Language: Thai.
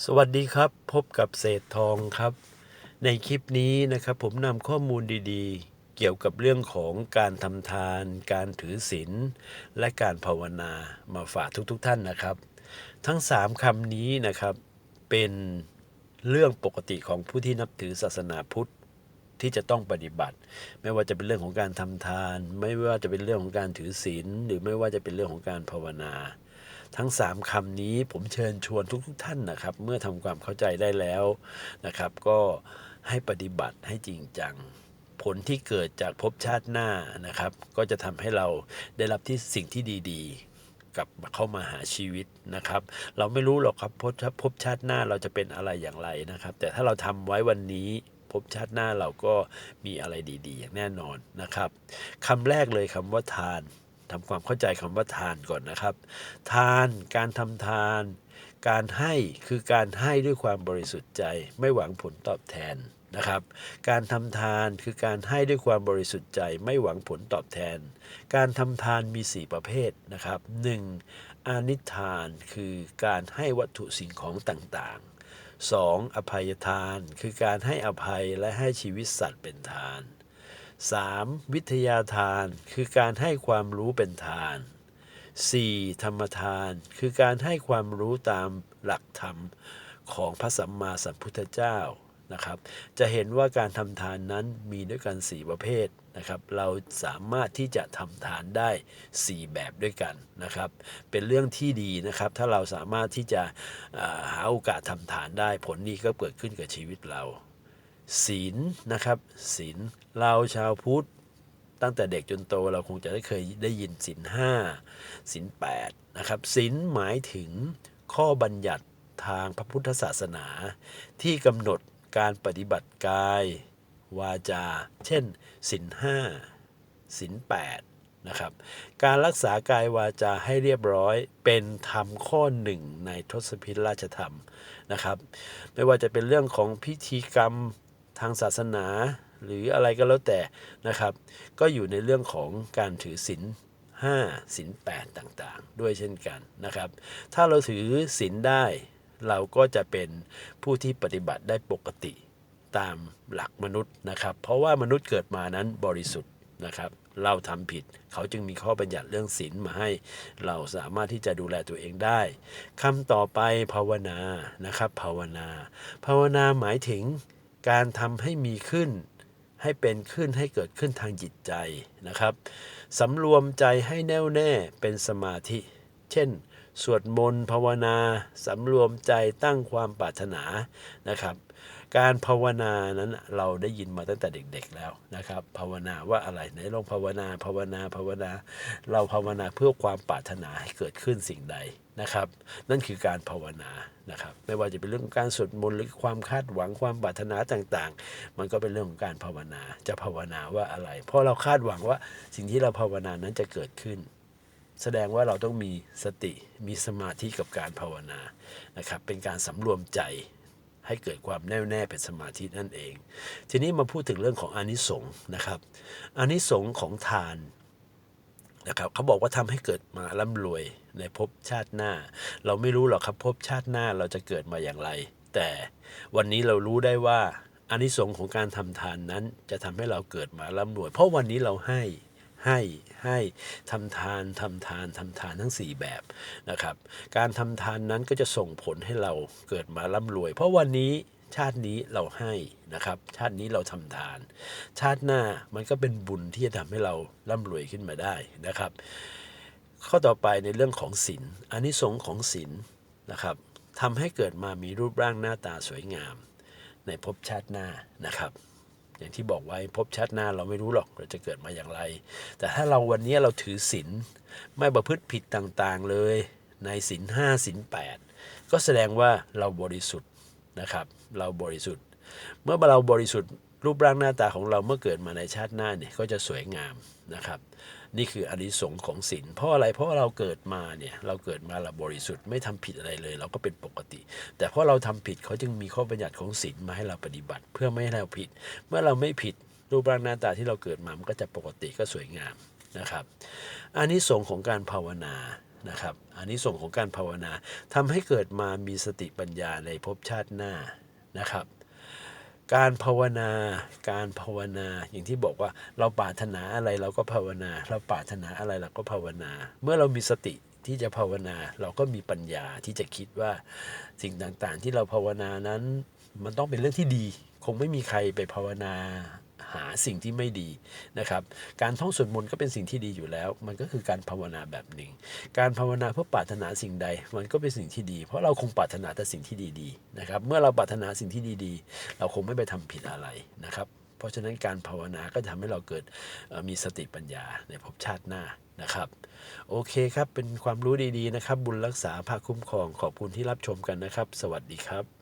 สวัสดีครับ พบกับเศษทองครับ ในคลิปนี้นะครับผมนำข้อมูลดีๆ เกี่ยวกับเรื่องของการทำทาน การถือศีลและการภาวนามาฝากทุกๆทท่านนะครับ ทั้ง 3คำนี้นะครับเป็นเรื่องปกติของผู้ที่นับถือศาสนาพุทธที่จะต้องปฏิบัติ ไม่ว่าจะเป็นเรื่องของการทำทาน ไม่ว่าจะเป็นเรื่องของการถือศีลหรือไม่ว่าจะเป็นเรื่องของการภาวนา ทั้ง 3คำนี้ผมเชิญชวนทุกๆทท่านนะครับ เมื่อทำความเข้าใจได้แล้วนะครับ ก็ให้ปฏิบัติให้จริงจัง ผลที่เกิดจากภพชาติหน้านะครับ ก็จะทำให้เราได้รับที่สิ่งที่ดีๆกลับเข้ามาหาชีวิตนะครับ เราไม่รู้หรอกครับภพภพชาติหน้าเราจะเป็นอะไรอย่างไรนะครับ แต่ถ้าเราทำไว้วันนี้ภพชาติหน้าเราก็มีอะไรดี ๆ อย่างแน่นอนนะครับคำแรกเลยคำว่าทาน ทำความเข้าใจคำว่าทานก่อนนะครับ ทานการทำทาน การให้คือการให้ด้วยความบริสุทธิ์ใจ ไม่หวังผลตอบแทนนะครับ การทำทานคือการให้ด้วยความบริสุทธิ์ใจ ไม่หวังผลตอบแทน การทำทานมี 4 ประเภทนะครับ 1. อานิทานคือการให้วัตถุสิ่งของต่างๆ 2. อภัยทาน คือการให้อภัยและให้ชีวิตสัตว์เป็นทาน 3. วิทยาทานคือการให้ความรู้เป็นทาน 4. ธรรมทานคือการให้ความรู้ตามหลักธรรมของพระสัมมาสัมพุทธเจ้านะครับ จะเห็นว่าการทำทานนั้นมีด้วยกัน 4 ประเภทนะครับ เราสามารถที่จะทำทานได้ 4 แบบด้วยกันนะครับ เป็นเรื่องที่ดีนะครับ ถ้าเราสามารถที่จะาหาโอกาสทำทานได้ผลนี้ก็เกิดขึ้นกับชีวิตเรา ศีลนะครับศีลเราชาวพุทธตั้งแต่เด็กจนโตเราคงจะได้เคยได้ยินศีลห้าศีลแปดนะครับศีลหมายถึงข้อบัญญัติทางพระพุทธศาสนา ที่กำหนดการปฏิบัติกาย วาจา เช่นศีลห้าศีลแปดนะครับการรักษากายวาจาให้เรียบร้อยเป็นธรรมข้อหนึ่งในทศพิธราชธรรมนะครับ ไม่ว่าจะเป็นเรื่องของพิธีกรรม ทางศาสนา หรืออะไรก็แล้วแต่นะครับ ก็อยู่ในเรื่องของการถือศีล5ศีล8ต่างๆ ด้วยเช่นกันนะครับ ถ้าเราถือศีลได้ เราก็จะเป็นผู้ที่ปฏิบัติได้ปกติตามหลักมนุษย์นะครับ เพราะว่ามนุษย์เกิดมานั้นบริสุทธิ์นะครับ เราทำผิด เขาจึงมีข้อบัญญัติเรื่องศีลมาให้ เราสามารถที่จะดูแลตัวเองได้คำต่อไปภาวนานะครับ ภาวนา ภาวนาหมายถึง การทำให้มีขึ้น ให้เป็นขึ้นให้เกิดขึ้นทางจิตใจนะครับสำรวมใจให้แน่วแน่เป็นสมาธิ เช่น สวดมนต์ภาวนาสำรวมใจตั้งความปรารถนานะครับ การภาวนานั้นเราได้ยินมาตั้งแต่เด็ก ๆแล้วนะครับ ภาวนาว่าอะไรไหนลองภาวนา ภาวนาภาวนา เราภาวนาเพื่อความปรารถนาให้เกิดขึ้นสิ่งใดนะครับ นั่นคือการภาวนานะครับ ไม่ว่าจะเป็นเรื่องของการสวดมนต์หรือความคาดหวังความปรารถนาต่างๆ มันก็เป็นเรื่องของการภาวนา จะภาวนาว่าอะไร เพราะเราคาดหวังว่าสิ่งที่เราภาวนานั้นจะเกิดขึ้นแสดงว่าเราต้องมีสติมีสมาธิกับการภาวนานะครับ เป็นการสำรวมใจ ให้เกิดความแน่วแน่เป็นสมาธินั่นเอง ทีนี้มาพูดถึงเรื่องของอนิสงส์นะครับอนิสงส์ของทานนะครับเขาบอกว่าทำให้เกิดมาร่ำรวยในภพชาติหน้า เราไม่รู้หรอกครับภพชาติหน้าเราจะเกิดมาอย่างไร แต่วันนี้เรารู้ได้ว่าอานิสงส์ของการทำทานนั้นจะทำให้เราเกิดมาร่ำรวย เพราะวันนี้เราให้ ให้ให้ทำทานทำทานทำทานทั้ง 4 แบบนะครับ การทำทานนั้นก็จะส่งผลให้เราเกิดมาร่ำรวย เพราะวันนี้ชาตินี้เราให้นะครับ ชาตินี้เราทำทาน ชาติหน้ามันก็เป็นบุญที่จะทำให้เราร่ำรวยขึ้นมาได้นะครับ ข้อต่อไปในเรื่องของศีลอานิสงส์ของศีลนะครับทำให้เกิดมามีรูปร่างหน้าตาสวยงาม ในภพชาติหน้านะครับ อย่างที่บอกไว้พบชาติหน้าเราไม่รู้หรอกเราจะเกิดมาอย่างไร แต่ถ้าเราวันนี้เราถือศีลไม่ประพฤติผิดต่างๆเลยในศีลห้าศีลแปดก็แสดงว่าเราบริสุทธิ์นะครับ เราบริสุทธิ์ เมื่อเราบริสุทธิ์ รูปร่างหน้าตาของเราเมื่อเกิดมาในชาติหน้าเนี่ยก็จะสวยงามนะครับ นี่คืออานิสงของศีลเพราะอะไรเพราะเราเกิดมาเนี่ยเราเกิดมาเราบริสุทธิ์ไม่ทำผิดอะไรเลย เราก็เป็นปกติ แต่เพราะเราทำผิดเขาจึงมีข้อบัญญัติของศีลมาให้เราปฏิบัติ เพื่อไม่ให้เราผิด เมื่อเราไม่ผิดรูปร่างหน้าตาที่เราเกิดมามันก็จะปกติก็สวยงามนะครับอานิสงส์ของการภาวนานะครับอันนี้ส่งของการภาวนาทำให้เกิดมามีสติปัญญาในภพชาติหน้านะครับ การภาวนา การภาวนา อย่างที่บอกว่าเราปรารถนาอะไรเราก็ภาวนา เราปรารถนาอะไรเราก็ภาวนา เมื่อเรามีสติที่จะภาวนา เราก็มีปัญญาที่จะคิดว่าสิ่งต่างๆ ที่เราภาวนานั้น มันต้องเป็นเรื่องที่ดี คงไม่มีใครไปภาวนา หาสิ่งที่ไม่ดีนะครับการท่องสวดมนต์ก็เป็นสิ่งที่ดีอยู่แล้ว มันก็คือการภาวนาแบบหนึ่ง การภาวนาเพื่อปรารถนาสิ่งใด มันก็เป็นสิ่งที่ดี เพราะเราคงปรารถนาแต่สิ่งที่ดีๆนะครับเมื่อเราปรารถนาสิ่งที่ดีๆ เราคงไม่ไปทำผิดอะไรนะครับเพราะฉะนั้นการภาวนาก็จะทำให้เราเกิดมีสติปัญญาในภพชาติหน้านะครับ โอเคครับเป็นความรู้ดีๆนะครับ บุญรักษาภาคคุ้มครองขอบคุณที่รับชมกันนะครับ สวัสดีครับ